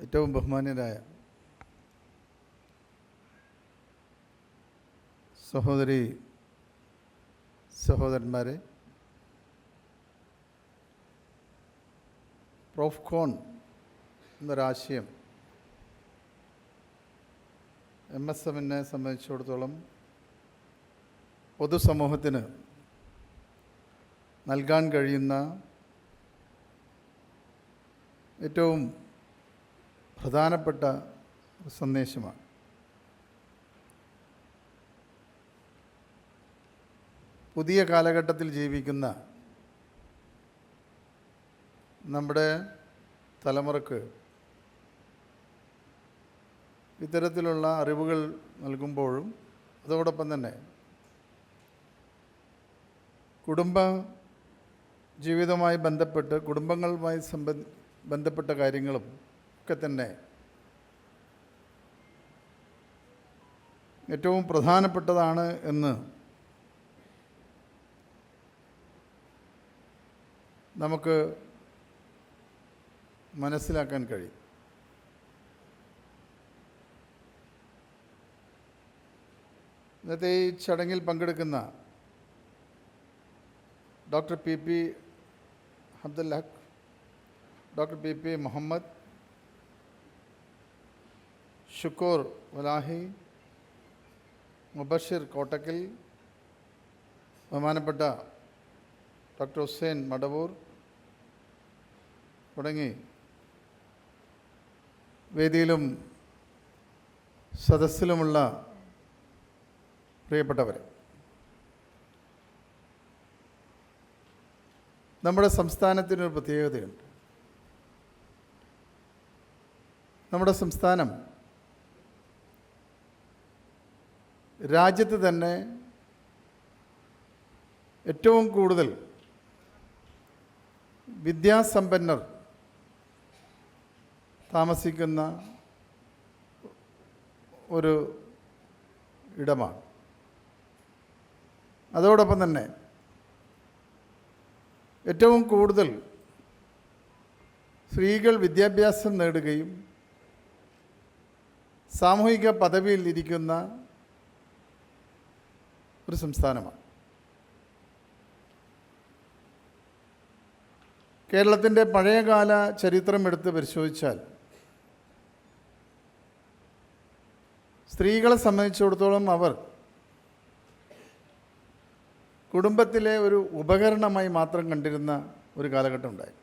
ഏറ്റവും ബഹുമാന്യരായ സഹോദരി സഹോദരന്മാരെ പ്രോഫ്കോൺ എന്നൊരാശയം എം എസ് എമ്മിനെ സംബന്ധിച്ചിടത്തോളം പൊതുസമൂഹത്തിന് നൽകാൻ കഴിയുന്ന ഏറ്റവും പ്രധാനപ്പെട്ട സന്ദേശമാണ്. പുതിയ കാലഘട്ടത്തിൽ ജീവിക്കുന്ന നമ്മുടെ തലമുറയ്ക്ക് ഇത്തരത്തിലുള്ള അറിവുകൾ നൽകുമ്പോഴും അതോടൊപ്പം തന്നെ കുടുംബ ജീവിതവുമായി ബന്ധപ്പെട്ട് കുടുംബങ്ങളുമായി സംബന്ധ ബന്ധപ്പെട്ട കാര്യങ്ങളും ഒക്കെ തന്നെ ഏറ്റവും പ്രധാനപ്പെട്ടതാണ് എന്ന് നമുക്ക് മനസ്സിലാക്കാൻ കഴിയും. ഇന്നത്തെ ഈ ചടങ്ങിൽ പങ്കെടുക്കുന്ന doctor P P Abdul Haq doctor P P Muhammad Shukoor വലാഹി Mubashir Kottakkal ബഹുമാനപ്പെട്ട ഡോക്ടർ ഹുസൈൻ മടവൂർ തുടങ്ങി വേദിയിലും സദസ്സിലുമുള്ള പ്രിയപ്പെട്ടവരെ. നമ്മുടെ സംസ്ഥാനത്തിനൊരു പ്രത്യേകതയുണ്ട്. നമ്മുടെ സംസ്ഥാനം രാജ്യത്ത് തന്നെ ഏറ്റവും കൂടുതൽ വിദ്യാസമ്പന്നർ താമസിക്കുന്ന ഒരു ഇടമാണ്. അതോടൊപ്പം തന്നെ ഏറ്റവും കൂടുതൽ സ്ത്രീകൾ വിദ്യാഭ്യാസം നേടുകയും സാമൂഹിക പദവിയിൽ ഇരിക്കുന്ന ഒരു സംസ്ഥാനമാണ്. കേരളത്തിന്റെ പഴയകാല ചരിത്രം എടുത്ത് പരിശോധിച്ചാൽ സ്ത്രീകളെ സംബന്ധിച്ചിടത്തോളം അവർ കുടുംബത്തിലെ ഒരു ഉപകരണമായി മാത്രം കണ്ടിരുന്ന ഒരു കാലഘട്ടം ഉണ്ടായി.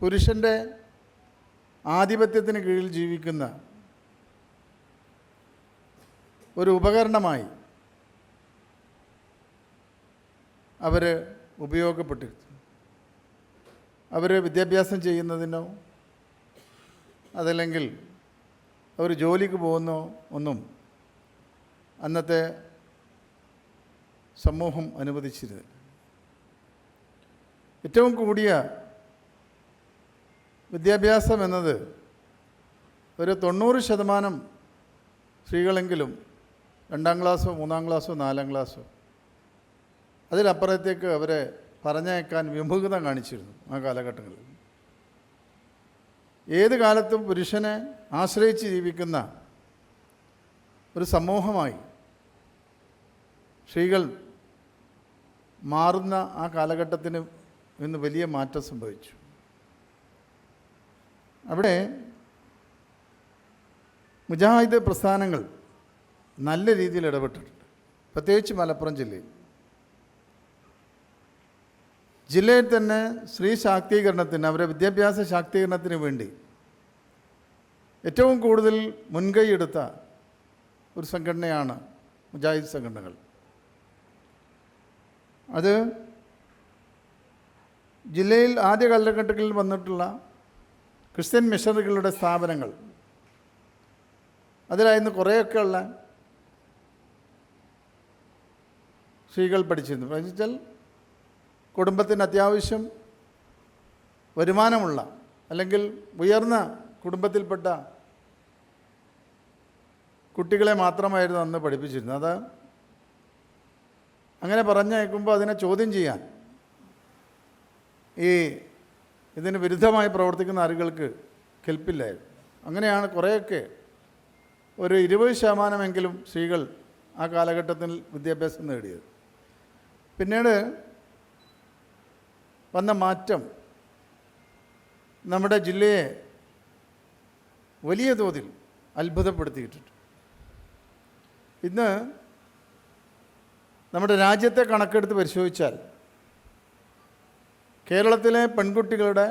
പുരുഷന്റെ ആധിപത്യത്തിന് കീഴിൽ ജീവിക്കുന്ന ഒരു ഉപകരണമായി അവർ ഉപയോഗപ്പെട്ടിരുന്നു. അവർ വിദ്യാഭ്യാസം ചെയ്യുന്നതിനോ അതല്ലെങ്കിൽ അവർ ജോലിക്ക് പോകുന്നോ ഒന്നും അന്നത്തെ സമൂഹം അനുവദിച്ചിരുന്നില്ല. ഏറ്റവും കൂടിയ വിദ്യാഭ്യാസം എന്നത് ഒരു തൊണ്ണൂറ് ശതമാനം സ്ത്രീകളെങ്കിലും രണ്ടാം ക്ലാസ്സോ മൂന്നാം ക്ലാസ്സോ നാലാം ക്ലാസ്സോ. അതിലപ്പുറത്തേക്ക് അവരെ പറഞ്ഞയക്കാൻ വിമുഖത കാണിച്ചിരുന്നു ആ കാലഘട്ടങ്ങളിൽ. ഏത് കാലത്തും പുരുഷനെ ആശ്രയിച്ച് ജീവിക്കുന്ന ഒരു സമൂഹമായി സ്ത്രീകൾ മാറുന്ന ആ കാലഘട്ടത്തിന് ഇന്ന് വലിയ മാറ്റം സംഭവിച്ചു. അവിടെ മുജാഹിദ് പ്രസ്ഥാനങ്ങൾ നല്ല രീതിയിൽ ഇടപെട്ടിട്ടുണ്ട്. പ്രത്യേകിച്ച് മലപ്പുറം ജില്ലയിൽ. ജില്ലയിൽ തന്നെ സ്ത്രീ ശാക്തീകരണത്തിന് അവരുടെ വിദ്യാഭ്യാസ ശാക്തീകരണത്തിന് വേണ്ടി ഏറ്റവും കൂടുതൽ മുൻകൈ എടുത്ത ഒരു സംഘടനയാണ് മുജാഹിദ് സംഘടനകൾ. അത് ജില്ലയിൽ ആദ്യ കാലഘട്ടങ്ങളിൽ വന്നിട്ടുള്ള ക്രിസ്ത്യൻ മിഷണറികളുടെ സ്ഥാപനങ്ങൾ. അതിലായിരുന്നു കുറേയൊക്കെ ഉള്ള സ്ത്രീകൾ പഠിച്ചിരുന്നു. പഠിച്ചാൽ കുടുംബത്തിന് അത്യാവശ്യം വരുമാനമുള്ള അല്ലെങ്കിൽ ഉയർന്ന കുടുംബത്തിൽപ്പെട്ട കുട്ടികളെ മാത്രമായിരുന്നു അന്ന് പഠിപ്പിച്ചിരുന്നത്. അത് അങ്ങനെ പറഞ്ഞയക്കുമ്പോൾ അതിനെ ചോദ്യം ചെയ്യാൻ ഈ ഇതിന് വിരുദ്ധമായി പ്രവർത്തിക്കുന്ന ആളുകൾക്ക് കെൽപ്പില്ലായിരുന്നു. അങ്ങനെയാണ് കുറേയൊക്കെ ഒരു ഇരുപത് ശതമാനമെങ്കിലും സ്ത്രീകൾ ആ കാലഘട്ടത്തിൽ വിദ്യാഭ്യാസം നേടിയത്. പിന്നീട് വന്ന മാറ്റം നമ്മുടെ ജില്ലയെ വലിയ തോതിൽ അത്ഭുതപ്പെടുത്തിയിട്ടുണ്ട്. ഇന്ന് നമ്മുടെ രാജ്യത്തെ കണക്കെടുത്ത് പരിശോധിച്ചാൽ കേരളത്തിലെ പെൺകുട്ടികളുടെ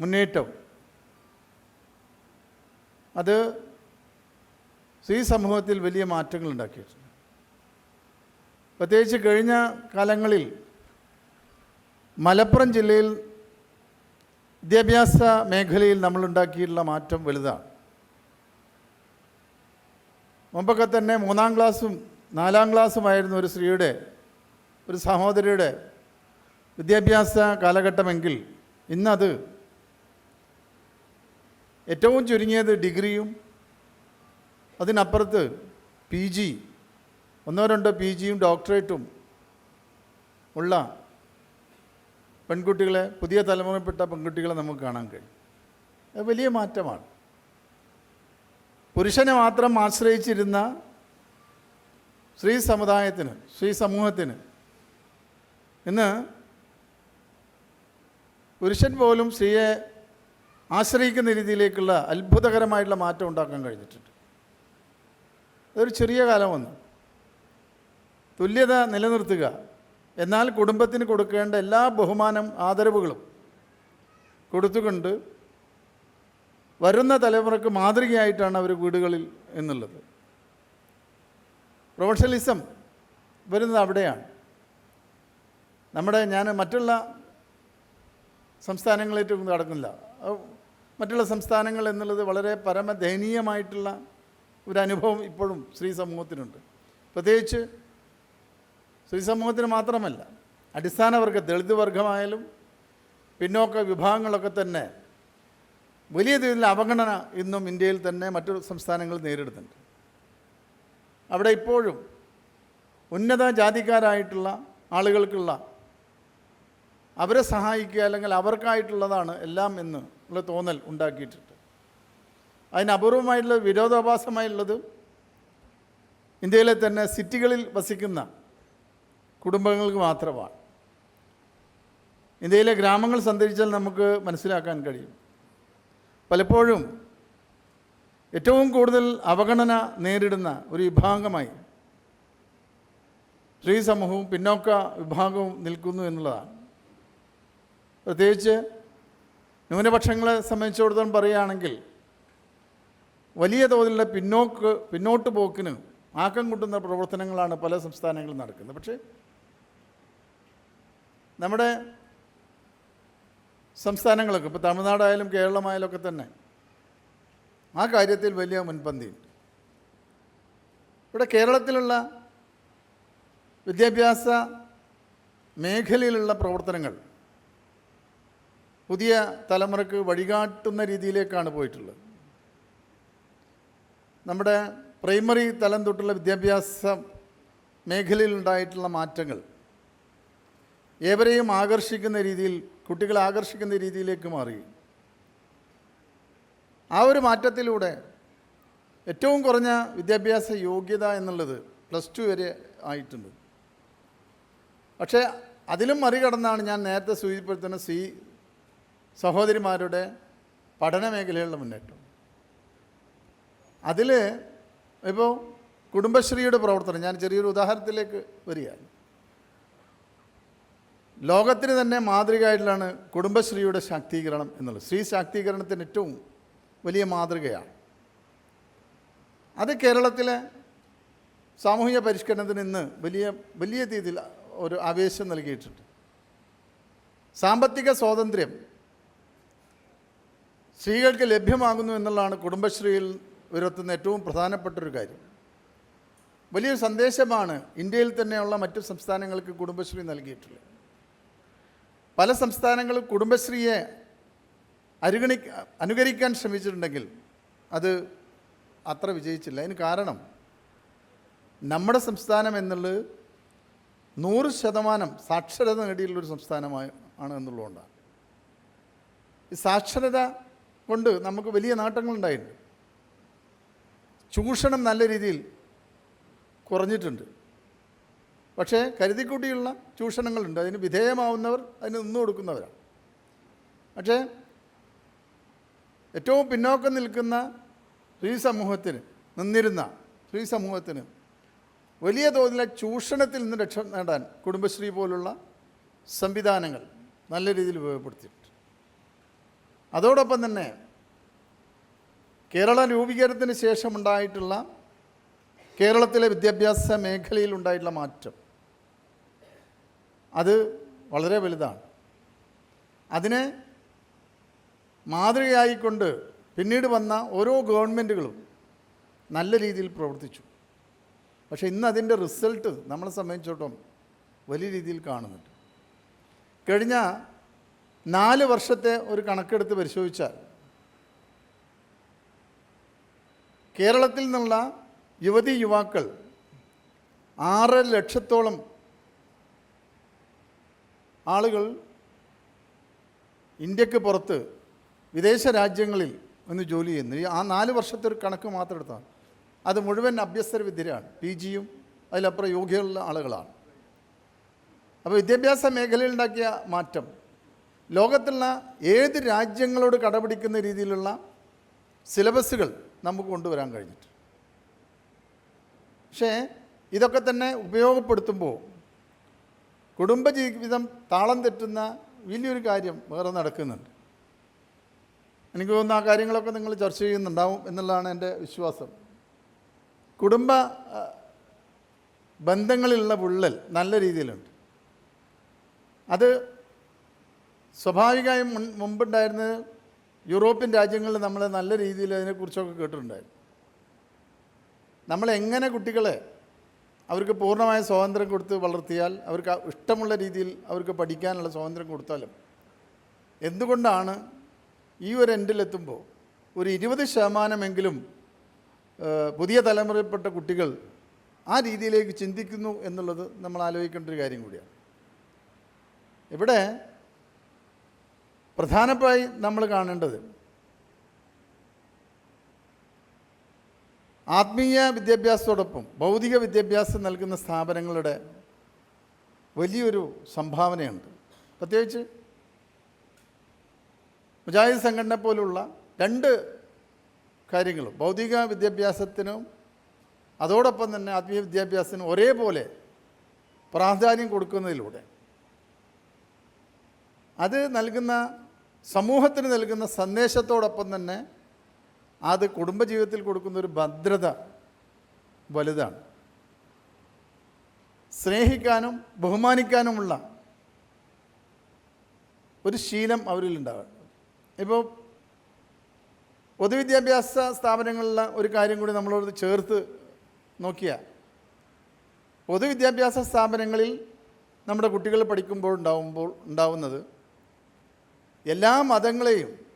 മുന്നേറ്റം അത് സ്ത്രീ സമൂഹത്തിൽ വലിയ മാറ്റങ്ങൾ ഉണ്ടാക്കിയിട്ടുണ്ട്. പ്രത്യേകിച്ച് കഴിഞ്ഞ കാലങ്ങളിൽ മലപ്പുറം ജില്ലയിൽ വിദ്യാഭ്യാസ മേഖലയിൽ നമ്മളുണ്ടാക്കിയിട്ടുള്ള മാറ്റം വലുതാണ്. മുമ്പൊക്കെ തന്നെ മൂന്നാം ക്ലാസ്സും നാലാം ക്ലാസ്സുമായിരുന്നു ഒരു സ്ത്രീയുടെ ഒരു സഹോദരിയുടെ വിദ്യാഭ്യാസ കാലഘട്ടമെങ്കിൽ ഇന്നത് ഏറ്റവും ചുരുങ്ങിയത് ഡിഗ്രിയും അതിനപ്പുറത്ത് പി ജി ഒന്നോ രണ്ടോ പി ജിയും ഡോക്ടറേറ്റും ഉള്ള പെൺകുട്ടികളെ പുതിയ തലമുറപ്പെട്ട പെൺകുട്ടികളെ നമുക്ക് കാണാൻ കഴിയും. അത് വലിയ മാറ്റമാണ്. പുരുഷനെ മാത്രം ആശ്രയിച്ചിരുന്ന സ്ത്രീ സമുദായത്തിന് സ്ത്രീ സമൂഹത്തിന് ഇന്ന് പുരുഷൻ പോലും സ്ത്രീയെ ആശ്രയിക്കുന്ന രീതിയിലേക്കുള്ള അത്ഭുതകരമായിട്ടുള്ള മാറ്റം ഉണ്ടാക്കാൻ കഴിഞ്ഞിട്ടുണ്ട്. അതൊരു ചെറിയ കാലം വന്നു. തുല്യത നിലനിർത്തുക. എന്നാൽ കുടുംബത്തിന് കൊടുക്കേണ്ട എല്ലാ ബഹുമാനം ആദരവുകളും കൊടുത്തുകൊണ്ട് വരുന്ന തലമുറയ്ക്ക് മാതൃകയായിട്ടാണ് അവർ വീടുകളിൽ എന്നുള്ളത്. പ്രൊഫഷണലിസം വരുന്നത് അവിടെയാണ്. നമ്മുടെ ഞാൻ മറ്റുള്ള സംസ്ഥാനങ്ങളേറ്റവും നടക്കുന്നില്ല. മറ്റുള്ള സംസ്ഥാനങ്ങൾ എന്നുള്ളത് വളരെ പരമദയനീയമായിട്ടുള്ള ഒരു അനുഭവം ഇപ്പോഴും സ്ത്രീ സമൂഹത്തിനുണ്ട്. പ്രത്യേകിച്ച് സ്ത്രീ സമൂഹത്തിന് മാത്രമല്ല അടിസ്ഥാന വർഗ ദളിത് വർഗമായാലും പിന്നോക്ക വിഭാഗങ്ങളൊക്കെ തന്നെ വലിയ തോതിൽ അവഗണന ഇന്നും ഇന്ത്യയിൽ തന്നെ മറ്റു സംസ്ഥാനങ്ങൾ നേരിടുന്നുണ്ട്. അവിടെ ഇപ്പോഴും ഉന്നത ജാതിക്കാരായിട്ടുള്ള ആളുകൾക്കുള്ള അവരെ സഹായിക്കുക അല്ലെങ്കിൽ അവർക്കായിട്ടുള്ളതാണ് എല്ലാം എന്ന് ഉള്ള തോന്നൽ ഉണ്ടാക്കിയിട്ടുണ്ട്. അതിന് അപൂർവമായിട്ടുള്ള വിരോധാഭാസമായുള്ളത് ഇന്ത്യയിലെ തന്നെ സിറ്റികളിൽ വസിക്കുന്ന കുടുംബങ്ങൾക്ക് മാത്രമാണ്. ഇന്ത്യയിലെ ഗ്രാമങ്ങൾ സന്ദർശിച്ചാൽ നമുക്ക് മനസ്സിലാക്കാൻ കഴിയും. പലപ്പോഴും ഏറ്റവും കൂടുതൽ അവഗണന നേരിടുന്ന ഒരു വിഭാഗമായി സ്ത്രീ സമൂഹവും പിന്നോക്ക വിഭാഗവും നിൽക്കുന്നു എന്നുള്ളതാണ്. പ്രത്യേകിച്ച് ന്യൂനപക്ഷങ്ങളെ സംബന്ധിച്ചിടത്തോളം പറയുകയാണെങ്കിൽ വലിയ തോതിലുള്ള പിന്നോക്ക് പിന്നോട്ട് പോക്കിന് ആക്കം കൂട്ടുന്ന പ്രവർത്തനങ്ങളാണ് പല സംസ്ഥാനങ്ങളിലും നടക്കുന്നത്. പക്ഷേ നമ്മുടെ സംസ്ഥാനങ്ങളൊക്കെ ഇപ്പോൾ തമിഴ്നാടായാലും കേരളമായാലും ഒക്കെ തന്നെ ആ കാര്യത്തിൽ വലിയ മുൻപന്തിയുണ്ട് ഇവിടെ കേരളത്തിലുള്ള വിദ്യാഭ്യാസ മേഖലയിലുള്ള പ്രവർത്തനങ്ങൾ പുതിയ തലമുറയ്ക്ക് വഴികാട്ടുന്ന രീതിയിലേക്കാണ് പോയിട്ടുള്ളത്. നമ്മുടെ പ്രൈമറി തലം തൊട്ടുള്ള വിദ്യാഭ്യാസ മേഖലയിലുണ്ടായിട്ടുള്ള മാറ്റങ്ങൾ ഏവരെയും ആകർഷിക്കുന്ന രീതിയിൽ കുട്ടികളെ ആകർഷിക്കുന്ന രീതിയിലേക്ക് മാറി. ആ ഒരു മാറ്റത്തിലൂടെ ഏറ്റവും കുറഞ്ഞ വിദ്യാഭ്യാസ യോഗ്യത എന്നുള്ളത് പ്ലസ് ടു വരെ ആയിട്ടുണ്ട്. പക്ഷേ അതിലും മറികടന്നാണ് ഞാൻ നേരത്തെ സൂചിപ്പെടുത്തുന്ന സി സഹോദരിമാരുടെ പഠന മേഖലയിലുള്ള മുന്നേറ്റം. അതിൽ ഇപ്പോൾ കുടുംബശ്രീയുടെ പ്രവർത്തനം ഞാൻ ചെറിയൊരു ഉദാഹരണത്തിലേക്ക് വരികയാണ്. ലോകത്തിന് തന്നെ മാതൃകയായിട്ടുള്ളതാണ് കുടുംബശ്രീയുടെ ശാക്തീകരണം എന്നുള്ളത്. സ്ത്രീ ശാക്തീകരണത്തിന് ഏറ്റവും വലിയ മാതൃകയാണ്. അത് കേരളത്തിലെ സാമൂഹിക പരിഷ്കരണത്തിന് ഇന്ന് വലിയ വലിയ രീതിയിൽ ഒരു ആവേശം നൽകിയിട്ടുണ്ട്. സാമ്പത്തിക സ്വാതന്ത്ര്യം സ്ത്രീകൾക്ക് ലഭ്യമാകുന്നു എന്നുള്ളതാണ് കുടുംബശ്രീയിൽ ഉയർത്തുന്ന ഏറ്റവും പ്രധാനപ്പെട്ട ഒരു കാര്യം. വലിയൊരു സന്ദേശമാണ് ഇന്ത്യയിൽ തന്നെയുള്ള മറ്റു സംസ്ഥാനങ്ങൾക്ക് കുടുംബശ്രീ നൽകിയിട്ടുള്ളത്. പല സംസ്ഥാനങ്ങളും കുടുംബശ്രീയെ അരുഗണി അനുകരിക്കാൻ ശ്രമിച്ചിട്ടുണ്ടെങ്കിൽ അത് അത്ര വിജയിച്ചില്ല. അതിന് കാരണം നമ്മുടെ സംസ്ഥാനം എന്നുള്ളത് നൂറ് ശതമാനം സാക്ഷരത നേടിയുള്ളൊരു സംസ്ഥാനമായി ആണ് എന്നുള്ളതുകൊണ്ടാണ്. ഈ സാക്ഷരത കൊണ്ട് നമുക്ക് വലിയ നേട്ടങ്ങളുണ്ടായിട്ടുണ്ട്. ചൂഷണം നല്ല രീതിയിൽ കുറഞ്ഞിട്ടുണ്ട്. പക്ഷേ കരുതിക്കൂട്ടിയുള്ള ചൂഷണങ്ങളുണ്ട്. അതിന് വിധേയമാവുന്നവർ അതിന് നിന്നു കൊടുക്കുന്നവരാണ്. പക്ഷേ ഏറ്റവും പിന്നോക്കം നിൽക്കുന്ന സ്ത്രീ സമൂഹത്തിന് നിന്നിരുന്ന സ്ത്രീ സമൂഹത്തിന് വലിയ തോതിലെ ചൂഷണത്തിൽ നിന്ന് രക്ഷ നേടാൻ കുടുംബശ്രീ പോലുള്ള സംവിധാനങ്ങൾ നല്ല രീതിയിൽ ഉപയോഗപ്പെടുത്തിയിട്ടുണ്ട്. അതോടൊപ്പം തന്നെ കേരള രൂപീകരണത്തിന് ശേഷമുണ്ടായിട്ടുള്ള കേരളത്തിലെ വിദ്യാഭ്യാസ മേഖലയിൽ ഉണ്ടായിട്ടുള്ള മാറ്റം. അത് വളരെ വലുതാണ്. അതിനെ മാതൃകയായിക്കൊണ്ട് പിന്നീട് വന്ന ഓരോ ഗവൺമെന്റുകളും നല്ല രീതിയിൽ പ്രവർത്തിച്ചു. പക്ഷെ ഇന്ന് അതിന്റെ റിസൾട്ട് നമ്മളെ സംബന്ധിച്ചിടത്തോളം വലിയ രീതിയിൽ കാണുന്നുണ്ട്. കഴിഞ്ഞ നാല് വർഷത്തെ ഒരു കണക്കെടുത്ത് പരിശോധിച്ചാൽ കേരളത്തിൽ നിന്നുള്ള യുവതി യുവാക്കൾ ആറ് ലക്ഷത്തോളം ആളുകൾ ഇന്ത്യയ്ക്ക് പുറത്ത് വിദേശ രാജ്യങ്ങളിൽ ഒന്ന് ജോലി ചെയ്യുന്നു. ആ നാല് വർഷത്തെ ഒരു കണക്ക് മാത്രം എടുത്താൽ അത് മുഴുവൻ അഭ്യസ്തര വിദ്യരാണ്. പി ജിയും അതിലപ്പുറം യോഗ്യതയുള്ള ആളുകളാണ്. അപ്പോൾ വിദ്യാഭ്യാസ മേഖലയിൽ ഉണ്ടാക്കിയ മാറ്റം ലോകത്തുള്ള ഏത് രാജ്യങ്ങളോട് കടപിടിക്കുന്ന രീതിയിലുള്ള സിലബസുകൾ നമുക്ക് കൊണ്ടുവരാൻ കഴിഞ്ഞിട്ട് പക്ഷേ ഇതൊക്കെ തന്നെ ഉപയോഗപ്പെടുത്തുമ്പോൾ കുടുംബജീവിതം താളം തെറ്റുന്ന വലിയൊരു കാര്യം വേറെ നടക്കുന്നുണ്ട്. എനിക്ക് തോന്നുന്നു ആ കാര്യങ്ങളൊക്കെ നിങ്ങൾ ചർച്ച ചെയ്യുന്നുണ്ടാവും എന്നുള്ളതാണ് എന്റെ വിശ്വാസം. കുടുംബ ബന്ധങ്ങളിലുള്ള വിള്ളൽ നല്ല രീതിയിലുണ്ട്. അത് സ്വാഭാവികമായും മുൻ മുമ്പുണ്ടായിരുന്നത് യൂറോപ്യൻ രാജ്യങ്ങളിൽ നമ്മൾ നല്ല രീതിയിൽ അതിനെക്കുറിച്ചൊക്കെ കേട്ടിട്ടുണ്ടായിരുന്നു. നമ്മളെങ്ങനെ കുട്ടികളെ അവർക്ക് പൂർണമായ സ്വാതന്ത്ര്യം കൊടുത്ത് വളർത്തിയാൽ അവർക്ക് ഇഷ്ടമുള്ള രീതിയിൽ അവർക്ക് പഠിക്കാനുള്ള സ്വാതന്ത്ര്യം കൊടുത്താലും എന്തുകൊണ്ടാണ് ഈ ഒരു എൻഡിലെത്തുമ്പോൾ ഒരു ഇരുപത് ശതമാനമെങ്കിലും പുതിയ തലമുറയിൽപ്പെട്ട കുട്ടികൾ ആ രീതിയിലേക്ക് ചിന്തിക്കുന്നു എന്നുള്ളത് നമ്മൾ ആലോചിക്കേണ്ട ഒരു കാര്യം കൂടിയാണ്. ഇവിടെ പ്രധാനമായി നമ്മൾ കാണേണ്ടത് ആത്മീയ വിദ്യാഭ്യാസത്തോടൊപ്പം ഭൗതിക വിദ്യാഭ്യാസം നൽകുന്ന സ്ഥാപനങ്ങളുടെ വലിയൊരു സംഭാവനയുണ്ട്. പ്രത്യേകിച്ച് മുജാഹിദ് സംഘടന പോലുള്ള രണ്ട് കാര്യങ്ങളും ഭൗതിക വിദ്യാഭ്യാസത്തിനും അതോടൊപ്പം തന്നെ ആത്മീയ വിദ്യാഭ്യാസത്തിനും ഒരേപോലെ പ്രാധാന്യം കൊടുക്കുന്നതിലൂടെ അത് നൽകുന്ന സമൂഹത്തിന് നൽകുന്ന സന്ദേശത്തോടൊപ്പം തന്നെ അത് കുടുംബജീവിതത്തിൽ കൊടുക്കുന്ന ഒരു ഭദ്രത വലുതാണ്. സ്നേഹിക്കാനും ബഹുമാനിക്കാനുമുള്ള ഒരു ശീലം അവരിൽ ഉണ്ടാവുക ഇപ്പോൾ പൊതുവിദ്യാഭ്യാസ സ്ഥാപനങ്ങളിലെ ഒരു കാര്യം കൂടി നമ്മളോട് ചേർത്ത് നോക്കിയാൽ പൊതുവിദ്യാഭ്യാസ സ്ഥാപനങ്ങളിൽ നമ്മുടെ കുട്ടികൾ പഠിക്കുമ്പോൾ ഉണ്ടാവുമ്പോൾ ഉണ്ടാവുന്നത് എല്ലാ മതങ്ങളെയും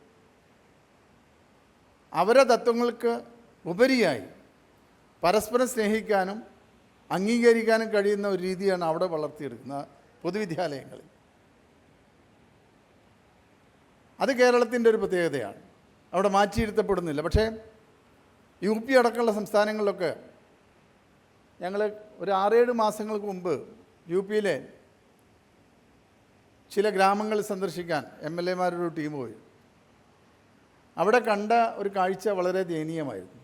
അവരെ തത്വങ്ങൾക്ക് ഉപരിയായി പരസ്പരം സ്നേഹിക്കാനും അംഗീകരിക്കാനും കഴിയുന്ന ഒരു രീതിയാണ് അവിടെ വളർത്തിയെടുക്കുന്ന പൊതുവിദ്യാലയങ്ങളിൽ. അത് കേരളത്തിന്റെ ഒരു പ്രത്യേകതയാണ്. അവിടെ മാറ്റിയിരുത്തപ്പെടുന്നില്ല. പക്ഷേ യു പി അടക്കമുള്ള സംസ്ഥാനങ്ങളിലൊക്കെ ഞങ്ങൾ ഒരു ആറേഴ് മാസങ്ങൾക്ക് മുമ്പ് യു പിയിലെ ചില ഗ്രാമങ്ങൾ സന്ദർശിക്കാൻ എം എൽ എമാരുടെ ഒരു ടീം പോയി. അവിടെ കണ്ട ഒരു കാഴ്ച വളരെ ദയനീയമായിരുന്നു.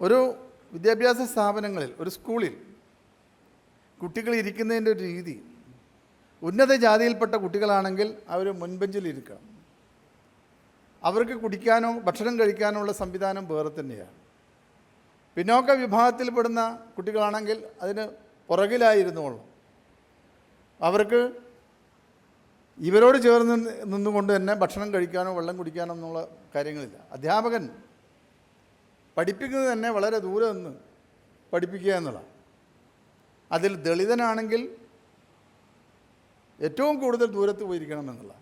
ഒരു വിദ്യാഭ്യാസ സ്ഥാപനങ്ങളിൽ ഒരു സ്കൂളിൽ കുട്ടികൾ ഇരിക്കുന്നതിന്റെ ഒരു രീതി ഉന്നത ജാതിയിൽപ്പെട്ട കുട്ടികളാണെങ്കിൽ അവർ ഇരിക്കണം. അവർക്ക് കുടിക്കാനോ ഭക്ഷണം കഴിക്കാനോ ഉള്ള സംവിധാനം വേറെ തന്നെയാണ്. പിന്നോക്ക വിഭാഗത്തിൽപ്പെടുന്ന കുട്ടികളാണെങ്കിൽ അതിന് പുറകിലായിരുന്നുള്ളൂ അവർക്ക് ഇവരോട് ചേർന്ന് നിന്നുകൊണ്ട് തന്നെ ഭക്ഷണം കഴിക്കാനോ വെള്ളം കുടിക്കാനോ എന്നുള്ള കാര്യങ്ങളില്ല. അധ്യാപകൻ പഠിപ്പിക്കുന്നത് തന്നെ വളരെ ദൂരെ നിന്ന് പഠിപ്പിക്കുക എന്നുള്ളതാണ്. അതിൽ ദളിതനാണെങ്കിൽ ഏറ്റവും കൂടുതൽ ദൂരത്ത് പോയിരിക്കണം എന്നുള്ള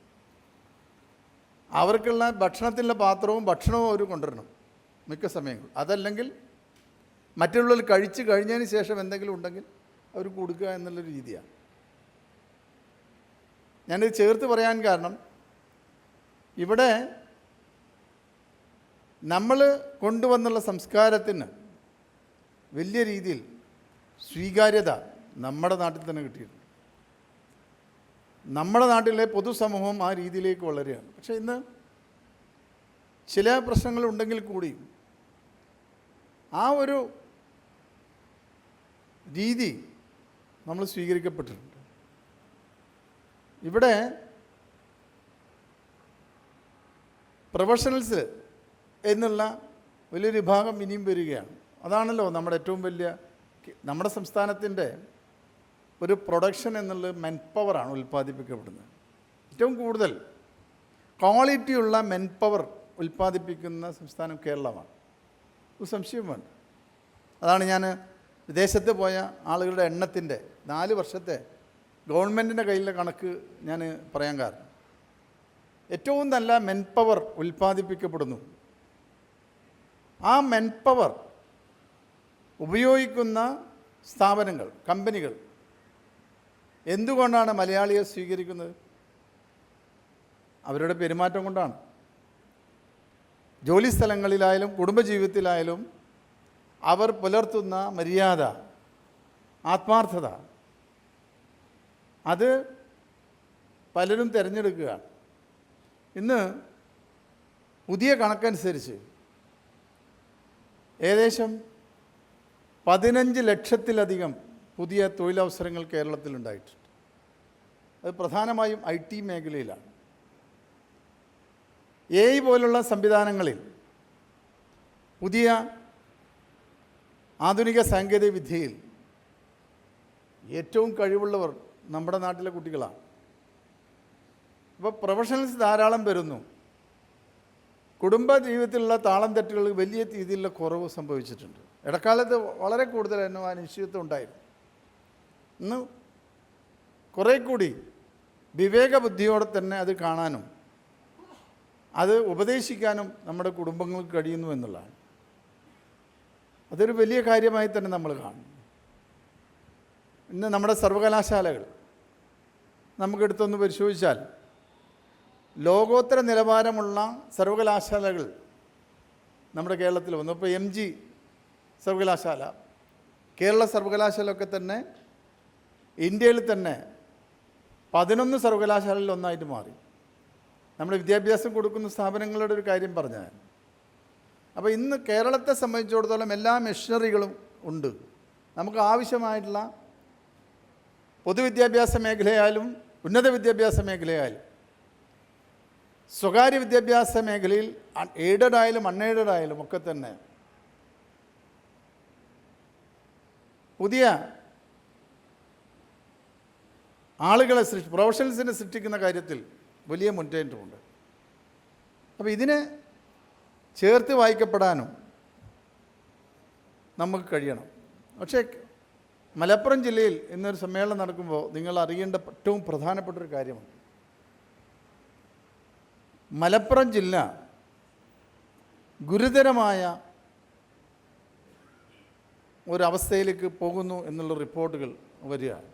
അവർക്കുള്ള ഭക്ഷണത്തിന്റെ പാത്രവും ഭക്ഷണവും അവർ കൊണ്ടുവരണം. മിക്ക സമയങ്ങളിൽ അതല്ലെങ്കിൽ മറ്റുള്ളവർ കഴിച്ച് കഴിഞ്ഞതിന് ശേഷം എന്തെങ്കിലും ഉണ്ടെങ്കിൽ അവർ കൊടുക്കുക എന്നുള്ളൊരു രീതിയാണ്. ഞാനിത് ചേർത്ത് പറയാൻ കാരണം ഇവിടെ നമ്മൾ കൊണ്ടുവന്നുള്ള സംസ്കാരത്തിന് വലിയ രീതിയിൽ സ്വീകാര്യത നമ്മുടെ നാട്ടിൽ തന്നെ കിട്ടിയിട്ടുണ്ട്. നമ്മുടെ നാട്ടിലെ പൊതുസമൂഹം ആ രീതിയിലേക്ക് വളരുകയാണ്. പക്ഷേ ഇന്ന് ചില പ്രശ്നങ്ങളുണ്ടെങ്കിൽ കൂടി ആ ഒരു രീതി നമ്മൾ സ്വീകരിക്കപ്പെട്ടിട്ടുണ്ട്. ഇവിടെ പ്രൊഫഷണൽസ് എന്നുള്ള വലിയൊരു വിഭാഗം ഇനിയും വരികയാണ്. അതാണല്ലോ നമ്മുടെ ഏറ്റവും വലിയ നമ്മുടെ സംസ്ഥാനത്തിന്റെ ഒരു പ്രൊഡക്ഷൻ എന്നുള്ള മെൻ പവറാണ് ഉൽപ്പാദിപ്പിക്കപ്പെടുന്നത്. ഏറ്റവും കൂടുതൽ ക്വാളിറ്റിയുള്ള മെൻ പവർ ഉൽപ്പാദിപ്പിക്കുന്ന സംസ്ഥാനം കേരളമാണ്. ഒരു സംശയം വേണ്ട. അതാണ് ഞാൻ വിദേശത്ത് പോയ ആളുകളുടെ എണ്ണത്തിന്റെ നാല് വർഷത്തെ ഗവൺമെന്റിന്റെ കയ്യിലെ കണക്ക് ഞാൻ പറയാൻ കാരണം. ഏറ്റവും നല്ല മെൻ പവർ ഉൽപ്പാദിപ്പിക്കപ്പെടുന്നു. ആ മെൻ പവർ ഉപയോഗിക്കുന്ന സ്ഥാപനങ്ങൾ കമ്പനികൾ എന്തുകൊണ്ടാണ് മലയാളിയെ സ്വീകരിക്കുന്നത്? അവരുടെ പെരുമാറ്റം കൊണ്ടാണ്. ജോലി സ്ഥലങ്ങളിലായാലും കുടുംബജീവിതത്തിലായാലും അവർ പുലർത്തുന്ന മര്യാദ ആത്മാർത്ഥത അത് പലരും തിരഞ്ഞെടുക്കുകയാണ് ഇന്ന് പുതിയ കണക്കനുസരിച്ച് ഏകദേശം പതിനഞ്ച് ലക്ഷത്തിലധികം പുതിയ തൊഴിലവസരങ്ങൾ കേരളത്തിലുണ്ടായിട്ടുണ്ട് അത് പ്രധാനമായും ഐ ടി മേഖലയിലാണ്. എ ഐ പോലുള്ള സംവിധാനങ്ങളിൽ പുതിയ ആധുനിക സാങ്കേതിക വിദ്യയിൽ ഏറ്റവും കഴിവുള്ളവർ നമ്മുടെ നാട്ടിലെ കുട്ടികളാണ് അപ്പോൾ പ്രൊഫഷണൽസ് ധാരാളം വരുന്നു. കുടുംബ ജീവിതത്തിലുള്ള താളം തെറ്റുകൾ വലിയ രീതിയിലുള്ള കുറവ് സംഭവിച്ചിട്ടുണ്ട്. ഇടക്കാലത്ത് വളരെ കൂടുതൽ എന്നെ അനിശ്ചിതത്വം ഉണ്ടായിരുന്നു. ഇന്ന് കുറേ കൂടി വിവേകബുദ്ധിയോടെ തന്നെ അത് കാണാനും അത് ഉപദേശിക്കാനും നമ്മുടെ കുടുംബങ്ങൾക്ക് കഴിയുന്നു എന്നുള്ളതാണ്. അതൊരു വലിയ കാര്യമായി തന്നെ നമ്മൾ കാണും ഇന്ന് നമ്മുടെ സർവകലാശാലകൾ നമുക്കെടുത്തൊന്ന് പരിശോധിച്ചാൽ ലോകോത്തര നിലവാരമുള്ള സർവകലാശാലകൾ നമ്മുടെ കേരളത്തിൽ വന്നു. ഇപ്പോൾ എം ജി സർവകലാശാല കേരള സർവകലാശാലയൊക്കെ തന്നെ ഇന്ത്യയിൽ തന്നെ പതിനൊന്ന് സർവകലാശാലകളിൽ ഒന്നായിട്ട് മാറി. നമ്മൾ വിദ്യാഭ്യാസം കൊടുക്കുന്ന സ്ഥാപനങ്ങളുടെ ഒരു കാര്യം പറഞ്ഞാൽ അപ്പോൾ ഇന്ന് കേരളത്തെ സംബന്ധിച്ചിടത്തോളം എല്ലാ മെഷീനറികളും ഉണ്ട്. നമുക്ക് ആവശ്യമായിട്ടുള്ള പൊതുവിദ്യാഭ്യാസ മേഖലയായാലും ഉന്നത വിദ്യാഭ്യാസ മേഖലയായാലും സ്വകാര്യ വിദ്യാഭ്യാസ മേഖലയിൽ എയ്ഡഡ് ആയാലും അൺഎയ്ഡഡ് ആയാലും ഒക്കെ തന്നെ പുതിയ ആളുകളെ സൃഷ്ടി പ്രൊഫഷണൽസിനെ സൃഷ്ടിക്കുന്ന കാര്യത്തിൽ വലിയ മുന്നേറ്റമുണ്ട്. അപ്പോൾ ഇതിനെ ചേർത്ത് വായിക്കപ്പെടാനും നമുക്ക് കഴിയണം. പക്ഷേ മലപ്പുറം ജില്ലയിൽ ഇന്നൊരു സമ്മേളനം നടക്കുമ്പോൾ നിങ്ങൾ അറിയേണ്ട ഏറ്റവും പ്രധാനപ്പെട്ട ഒരു കാര്യമാണ്. മലപ്പുറം ജില്ല ഗുരുതരമായ ഒരവസ്ഥയിലേക്ക് പോകുന്നു എന്നുള്ള റിപ്പോർട്ടുകൾ വരികയാണ്.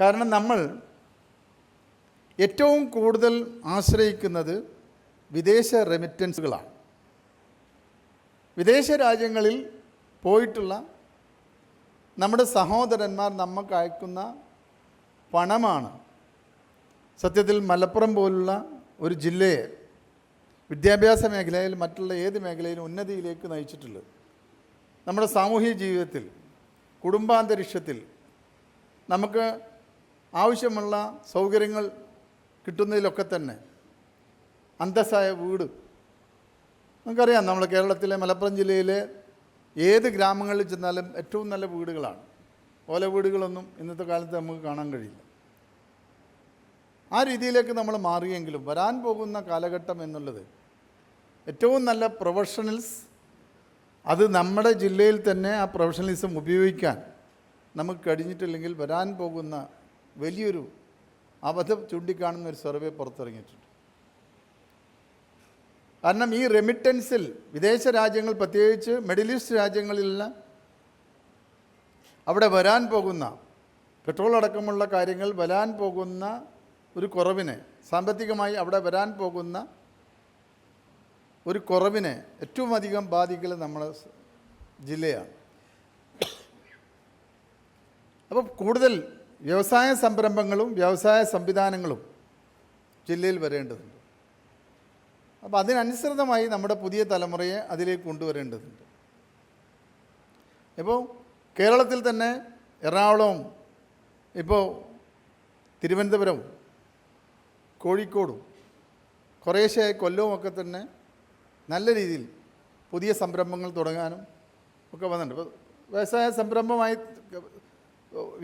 കാരണം നമ്മൾ ഏറ്റവും കൂടുതൽ ആശ്രയിക്കുന്നത് വിദേശ റെമിറ്റൻസുകളാണ് വിദേശ രാജ്യങ്ങളിൽ പോയിട്ടുള്ള നമ്മുടെ സഹോദരന്മാർ നമുക്ക് അയക്കുന്ന പണമാണ്. സത്യത്തിൽ മലപ്പുറം പോലുള്ള ഒരു ജില്ലയെ വിദ്യാഭ്യാസ മേഖലയിൽ മറ്റുള്ള ഏത് മേഖലയിലും ഉന്നതിയിലേക്ക് നയിച്ചിട്ടുള്ളത് നമ്മുടെ സാമൂഹിക ജീവിതത്തിൽ കുടുംബാന്തരീക്ഷത്തിൽ നമുക്ക് ആവശ്യമുള്ള സൗകര്യങ്ങൾ കിട്ടുന്നതിലൊക്കെ തന്നെ അന്തസ്സായ വീട്. നമുക്കറിയാം നമ്മൾ കേരളത്തിലെ മലപ്പുറം ജില്ലയിലെ ഏത് ഗ്രാമങ്ങളിൽ ചെന്നാലും ഏറ്റവും നല്ല വീടുകളാണ്. ഓല വീടുകളൊന്നും ഇന്നത്തെ കാലത്ത് നമുക്ക് കാണാൻ കഴിയില്ല. ആ രീതിയിലേക്ക് നമ്മൾ മാറിയെങ്കിലും വരാൻ പോകുന്ന കാലഘട്ടം എന്നുള്ളത് ഏറ്റവും നല്ല പ്രൊഫഷണൽസ് അത് നമ്മുടെ ജില്ലയിൽ തന്നെ ആ പ്രൊഫഷണലിസം ഉപയോഗിക്കാൻ നമുക്ക് കഴിഞ്ഞിട്ടില്ലെങ്കിൽ വരാൻ പോകുന്ന വലിയൊരു അബദ്ധം ചൂണ്ടിക്കാണുന്ന ഒരു സർവേ പുറത്തിറങ്ങിയിട്ടുണ്ട്. കാരണം ഈ റെമിറ്റൻസിൽ വിദേശ രാജ്യങ്ങൾ പ്രത്യേകിച്ച് മിഡിൽ ഈസ്റ്റ് രാജ്യങ്ങളിലെല്ലാം അവിടെ വരാൻ പോകുന്ന പെട്രോൾ അടക്കമുള്ള കാര്യങ്ങൾ വരാൻ പോകുന്ന ഒരു കുറവിനെ സാമ്പത്തികമായി അവിടെ വരാൻ പോകുന്ന ഒരു കുറവിനെ ഏറ്റവും അധികം ബാധിക്കൽ നമ്മുടെ ജില്ലയാണ്. അപ്പോൾ കൂടുതൽ വ്യവസായ സംരംഭങ്ങളും വ്യവസായ സംവിധാനങ്ങളും ജില്ലയിൽ വരേണ്ടതുണ്ട്. അപ്പോൾ അതിനനുസൃതമായി നമ്മുടെ പുതിയ തലമുറയെ അതിലേക്ക് കൊണ്ടുവരേണ്ടതുണ്ട്. ഇപ്പോൾ കേരളത്തിൽ തന്നെ എറണാകുളവും ഇപ്പോൾ തിരുവനന്തപുരവും കോഴിക്കോടും കുറേശ്ശെ കൊല്ലവും ഒക്കെ തന്നെ നല്ല രീതിയിൽ പുതിയ സംരംഭങ്ങൾ തുടങ്ങാനും ഒക്കെ വന്നിട്ടുണ്ട്. ഇപ്പോൾ വ്യവസായ സംരംഭമായി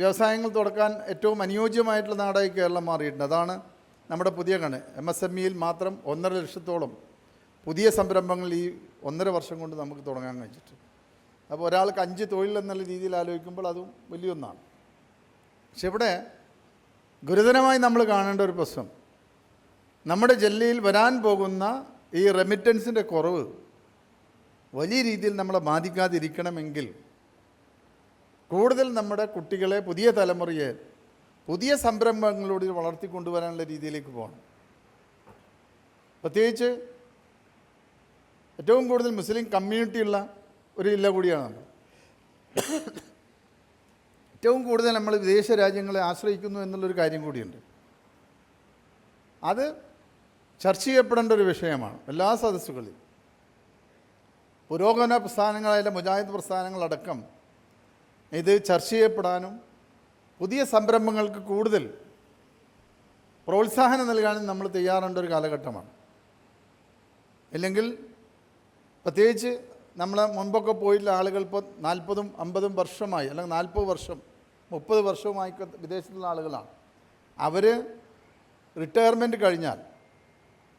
വ്യവസായങ്ങൾ തുടക്കാൻ ഏറ്റവും അനുയോജ്യമായിട്ടുള്ള നാടായി കേരളം മാറിയിട്ടുണ്ട്. അതാണ് നമ്മുടെ പുതിയ കണ് എം എസ് എം ഇയിൽ മാത്രം ഒന്നര ലക്ഷത്തോളം പുതിയ സംരംഭങ്ങൾ ഈ ഒന്നര വർഷം കൊണ്ട് നമുക്ക് തുടങ്ങാൻ കഴിച്ചിട്ട് അപ്പോൾ ഒരാൾക്ക് അഞ്ച് തൊഴിൽ എന്നുള്ള രീതിയിൽ ആലോചിക്കുമ്പോൾ അതും വലിയൊന്നാണ് പക്ഷെ ഇവിടെ ഗുരുതരമായി നമ്മൾ കാണേണ്ട ഒരു പ്രശ്നം. നമ്മുടെ ജില്ലയിൽ വരാൻ പോകുന്ന ഈ റെമിറ്റൻസിന്റെ കുറവ് വലിയ രീതിയിൽ നമ്മളെ ബാധിക്കാതിരിക്കണമെങ്കിൽ കൂടുതൽ നമ്മുടെ കുട്ടികളെ പുതിയ തലമുറയെ പുതിയ സംരംഭങ്ങളോട് വളർത്തിക്കൊണ്ടുവരാനുള്ള രീതിയിലേക്ക് പോകണം. പ്രത്യേകിച്ച് ഏറ്റവും കൂടുതൽ മുസ്ലിം കമ്മ്യൂണിറ്റിയുള്ള ഒരു ജില്ല കൂടിയാണ് നമ്മൾ. ഏറ്റവും കൂടുതൽ നമ്മൾ വിദേശ രാജ്യങ്ങളെ ആശ്രയിക്കുന്നു എന്നുള്ളൊരു കാര്യം കൂടിയുണ്ട്. അത് ചർച്ച ചെയ്യപ്പെടേണ്ട ഒരു വിഷയമാണ് എല്ലാ സദസ്സുകളിലും. പുരോഗമന പ്രസ്ഥാനങ്ങളായ മുജാഹിദ് പ്രസ്ഥാനങ്ങളടക്കം ഇത് ചർച്ച ചെയ്യപ്പെടാനും പുതിയ സംരംഭങ്ങൾക്ക് കൂടുതൽ പ്രോത്സാഹനം നൽകാനും നമ്മൾ തയ്യാറേണ്ട ഒരു കാലഘട്ടമാണ്. ഇല്ലെങ്കിൽ പ്രത്യേകിച്ച് നമ്മൾ മുൻപൊക്കെ പോയിട്ടുള്ള ആളുകൾ ഇപ്പോൾ നാൽപ്പതും അമ്പതും വർഷമായി അല്ലെങ്കിൽ നാൽപ്പത് വർഷം മുപ്പത് വർഷവുമായി വിദേശത്തുള്ള ആളുകളാണ്. അവർ റിട്ടയർമെന്റ് കഴിഞ്ഞാൽ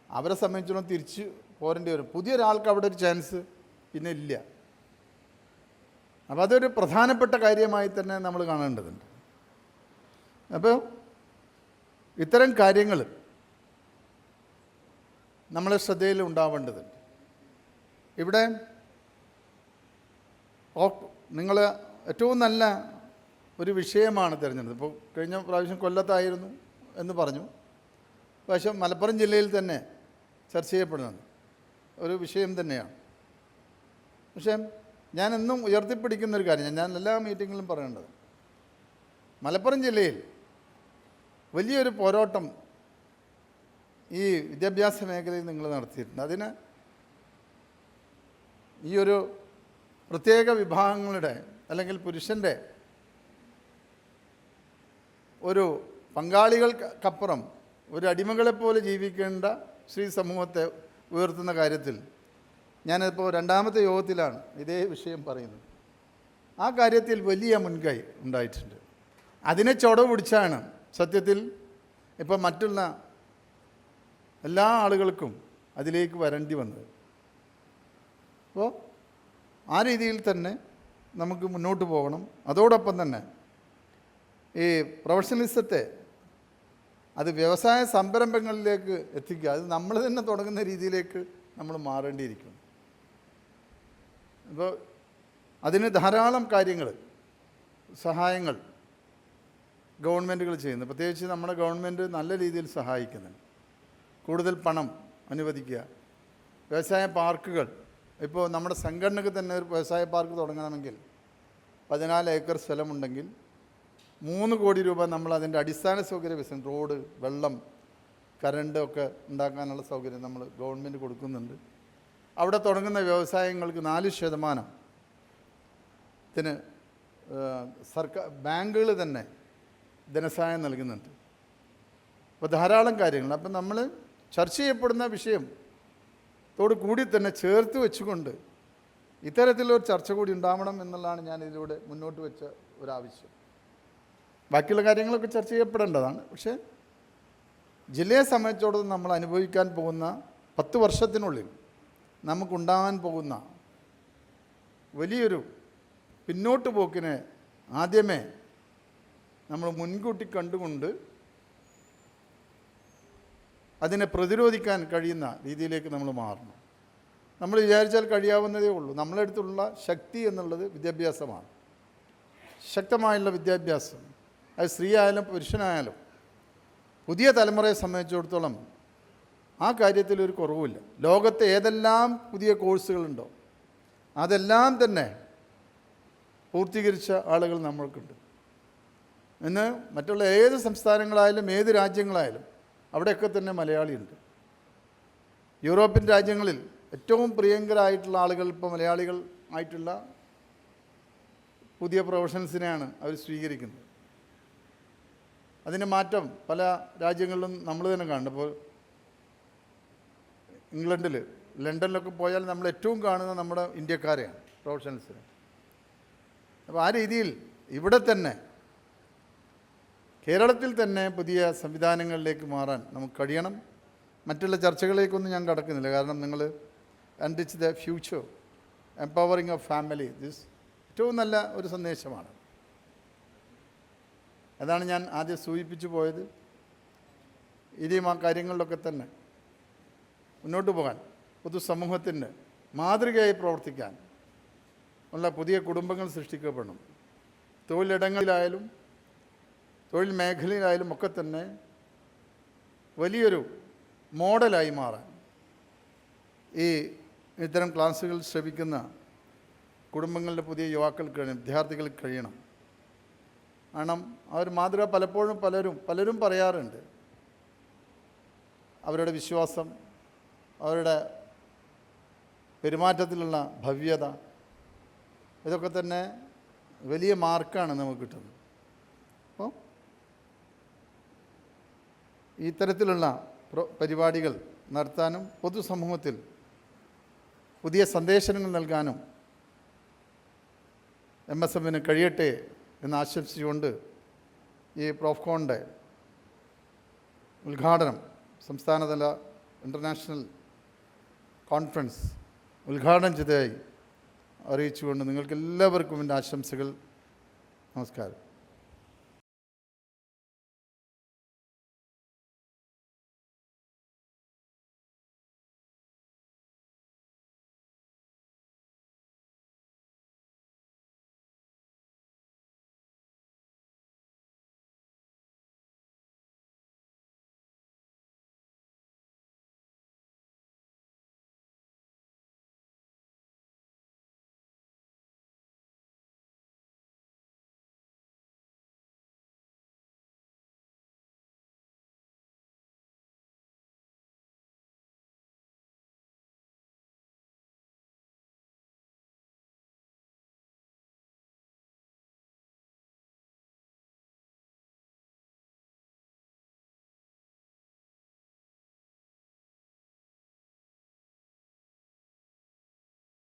അവരെ സംബന്ധിച്ചിടത്തോളം തിരിച്ച് പോരേണ്ടി വരും. പുതിയൊരാൾക്ക് അവിടെ ഒരു ചാൻസ് പിന്നെ ഇല്ല. അപ്പോൾ അതൊരു പ്രധാനപ്പെട്ട കാര്യമായി തന്നെ നമ്മൾ കാണേണ്ടതുണ്ട്. അപ്പോൾ ഇത്തരം കാര്യങ്ങൾ നമ്മളെ ശ്രദ്ധയിൽ ഉണ്ടാവേണ്ടതുണ്ട്. ഇവിടെ നിങ്ങൾ ഏറ്റവും നല്ല ഒരു വിഷയമാണ് തിരഞ്ഞെടുത്തത്. ഇപ്പോൾ കഴിഞ്ഞ പ്രാവശ്യം കൊല്ലത്തായിരുന്നു എന്ന് പറഞ്ഞു. പക്ഷേ മലപ്പുറം ജില്ലയിൽ തന്നെ ചർച്ച ചെയ്യപ്പെടുന്നത് ഒരു വിഷയം തന്നെയാണ്. പക്ഷേ ഞാൻ എന്നും ഉയർത്തിപ്പിടിക്കുന്ന ഒരു കാര്യം ഞാൻ എല്ലാ മീറ്റിങ്ങിലും പറയേണ്ടത്. മലപ്പുറം ജില്ലയിൽ വലിയൊരു പോരാട്ടം ഈ വിദ്യാഭ്യാസ മേഖലയിൽ നിങ്ങൾ നടത്തിയിട്ടുണ്ട്. അതിന് ഈ ഒരു പ്രത്യേക വിഭാഗങ്ങളുടെ അല്ലെങ്കിൽ പുരുഷന്റെ ഒരു പങ്കാളികൾക്കപ്പുറം ഒരു അടിമകളെപ്പോലെ ജീവിക്കേണ്ട സ്ത്രീ സമൂഹത്തെ ഉയർത്തുന്ന കാര്യത്തിൽ ഞാനിപ്പോൾ രണ്ടാമത്തെ യോഗത്തിലാണ് ഇതേ വിഷയം പറയുന്നത്. ആ കാര്യത്തിൽ വലിയ മുൻകൈ ഉണ്ടായിട്ടുണ്ട്. അതിനെ ചുടവ് പിടിച്ചാണ് സത്യത്തിൽ ഇപ്പം മറ്റുള്ള എല്ലാ ആളുകൾക്കും അതിലേക്ക് വരേണ്ടി വന്നത്. അപ്പോൾ ആ രീതിയിൽ തന്നെ നമുക്ക് മുന്നോട്ട് പോകണം. അതോടൊപ്പം തന്നെ ഈ പ്രൊഫഷണലിസത്തെ അത് വ്യവസായ സംരംഭങ്ങളിലേക്ക് എത്തിക്കുക. അത് നമ്മൾ തന്നെ തുടങ്ങുന്ന രീതിയിലേക്ക് നമ്മൾ മാറേണ്ടിയിരിക്കും അപ്പോൾ അതിന് ധാരാളം കാര്യങ്ങൾ സഹായങ്ങൾ ഗവൺമെന്റുകൾ ചെയ്യുന്നത് പ്രത്യേകിച്ച് നമ്മുടെ ഗവൺമെന്റ് നല്ല രീതിയിൽ സഹായിക്കുന്നുണ്ട്. കൂടുതൽ പണം അനുവദിക്കുക. വ്യവസായ പാർക്കുകൾ. ഇപ്പോൾ നമ്മുടെ സംഘടനക്ക് തന്നെ ഒരു വ്യവസായ പാർക്ക് തുടങ്ങണമെങ്കിൽ പതിനാല് ഏക്കർ സ്ഥലമുണ്ടെങ്കിൽ മൂന്ന് കോടി രൂപ നമ്മൾ അതിന്റെ അടിസ്ഥാന സൗകര്യ വികസനം റോഡ് വെള്ളം കറണ്ട് ഒക്കെ ഉണ്ടാക്കാനുള്ള സൗകര്യം നമ്മൾ ഗവൺമെന്റ് കൊടുക്കുന്നുണ്ട്. അവിടെ തുടങ്ങുന്ന വ്യവസായങ്ങൾക്ക് നാല് ശതമാനം ത്തിന് സർക്കാർ ബാങ്കുകൾ തന്നെ ധനസഹായം നൽകുന്നുണ്ട്. അപ്പോൾ ധാരാളം കാര്യങ്ങൾ. അപ്പം നമ്മൾ ചർച്ച ചെയ്യപ്പെടുന്ന വിഷയം തോട് കൂടി തന്നെ ചേർത്ത് വെച്ചുകൊണ്ട് ഇത്തരത്തിലൊരു ചർച്ച കൂടി ഉണ്ടാവണം എന്നുള്ളതാണ് ഞാൻ ഇതിലൂടെ മുന്നോട്ട് വെച്ച ഒരാവശ്യം. ബാക്കിയുള്ള കാര്യങ്ങളൊക്കെ ചർച്ച ചെയ്യപ്പെടേണ്ടതാണ്. പക്ഷേ ജില്ലയെ സംബന്ധിച്ചിടത്തോളം നമ്മൾ അനുഭവിക്കാൻ പോകുന്ന പത്ത് വർഷത്തിനുള്ളിൽ നമുക്കുണ്ടാകാൻ പോകുന്ന വലിയൊരു പിന്നോട്ട് പോക്കിനെ ആദ്യമേ നമ്മൾ മുൻകൂട്ടി കണ്ടുകൊണ്ട് അതിനെ പ്രതിരോധിക്കാൻ കഴിയുന്ന രീതിയിലേക്ക് നമ്മൾ മാറണം. നമ്മൾ വിചാരിച്ചാൽ കഴിയാവുന്നതേ ഉള്ളൂ. നമ്മളെ അടുത്തുള്ള ശക്തി എന്നുള്ളത് വിദ്യാഭ്യാസമാണ്. ശക്തമായുള്ള വിദ്യാഭ്യാസം. അത് സ്ത്രീ ആയാലും പുരുഷനായാലും പുതിയ തലമുറയെ സംബന്ധിച്ചിടത്തോളം ആ കാര്യത്തിൽ ഒരു കുറവുമില്ല. ലോകത്തെ ഏതെല്ലാം പുതിയ കോഴ്സുകളുണ്ടോ അതെല്ലാം തന്നെ പൂർത്തീകരിച്ച ആളുകൾ നമ്മൾക്കുണ്ട്. ഇന്ന് മറ്റുള്ള ഏത് സംസ്ഥാനങ്ങളായാലും ഏത് രാജ്യങ്ങളായാലും അവിടെയൊക്കെ തന്നെ മലയാളിയുണ്ട്. യൂറോപ്യൻ രാജ്യങ്ങളിൽ ഏറ്റവും പ്രിയങ്കരായിട്ടുള്ള ആളുകൾ ഇപ്പോൾ മലയാളികൾ ആയിട്ടുള്ള പുതിയ പ്രൊഫഷൻസിനെയാണ് അവർ സ്വീകരിക്കുന്നത്. അതിന്റെ മാറ്റം പല രാജ്യങ്ങളിലും നമ്മൾ തന്നെ കാണുന്നു. ഇപ്പോൾ ഇംഗ്ലണ്ടിൽ ലണ്ടനിലൊക്കെ പോയാൽ നമ്മൾ ഏറ്റവും കാണുന്നത് നമ്മുടെ ഇന്ത്യക്കാരെയാണ് പ്രൊഫഷണൽസിനെ അപ്പോൾ ആ രീതിയിൽ ഇവിടെ തന്നെ കേരളത്തിൽ തന്നെ പുതിയ സംവിധാനങ്ങളിലേക്ക് മാറാൻ നമുക്ക് കഴിയണം. മറ്റുള്ള ചർച്ചകളിലേക്കൊന്നും ഞാൻ കടക്കുന്നില്ല. കാരണം നിങ്ങൾ അൻഡിച്ച് the future empowering of family this ഏറ്റവും നല്ല ഒരു സന്ദേശമാണ്. അതാണ് ഞാൻ ആദ്യം സൂചിപ്പിച്ചു പോയത്. ഇനിയും ആ കാര്യങ്ങളിലൊക്കെ തന്നെ മുന്നോട്ട് പോകാൻ പൊതുസമൂഹത്തിന് മാതൃകയായി പ്രവർത്തിക്കാൻ ഉള്ള പുതിയ കുടുംബങ്ങൾ സൃഷ്ടിക്കപ്പെടണം. തൊഴിലിടങ്ങളിലായാലും തൊഴിൽ മേഖലയിലായാലും ഒക്കെ തന്നെ വലിയൊരു മോഡലായി മാറാൻ. ഈ ഇത്തരം ക്ലാസ്സുകൾ ശ്രമിക്കുന്ന കുടുംബങ്ങളുടെ പുതിയ യുവാക്കൾക്ക് കഴിയണം വിദ്യാർത്ഥികൾക്ക് കഴിയണം. കാരണം ആ ഒരു മാതൃക പലപ്പോഴും പലരും പലരും പറയാറുണ്ട്. അവരുടെ വിശ്വാസം അവരുടെ പെരുമാറ്റത്തിലുള്ള ഭവ്യത ഇതൊക്കെ തന്നെ വലിയ മാർക്കാണ് നമുക്ക് കിട്ടുന്നത്. ഇത്തരത്തിലുള്ള പ്രോ- പരിപാടികൾ നടത്താനും പൊതുസമൂഹത്തിൽ പുതിയ സന്ദേശങ്ങൾ നൽകാനും എം എസ് എമ്മിന് കഴിയട്ടെ എന്ന് ആശംസിച്ചുകൊണ്ട് ഈ പ്രോഫ്കോണിന്റെ ഉദ്ഘാടനം സംസ്ഥാനതല ഇന്റർനാഷണൽ കോൺഫറൻസ് ഉദ്ഘാടനം ചെയ്തതായി അറിയിച്ചുകൊണ്ട് നിങ്ങൾക്ക് എല്ലാവർക്കും എന്റെ ആശംസകൾ. നമസ്കാരം.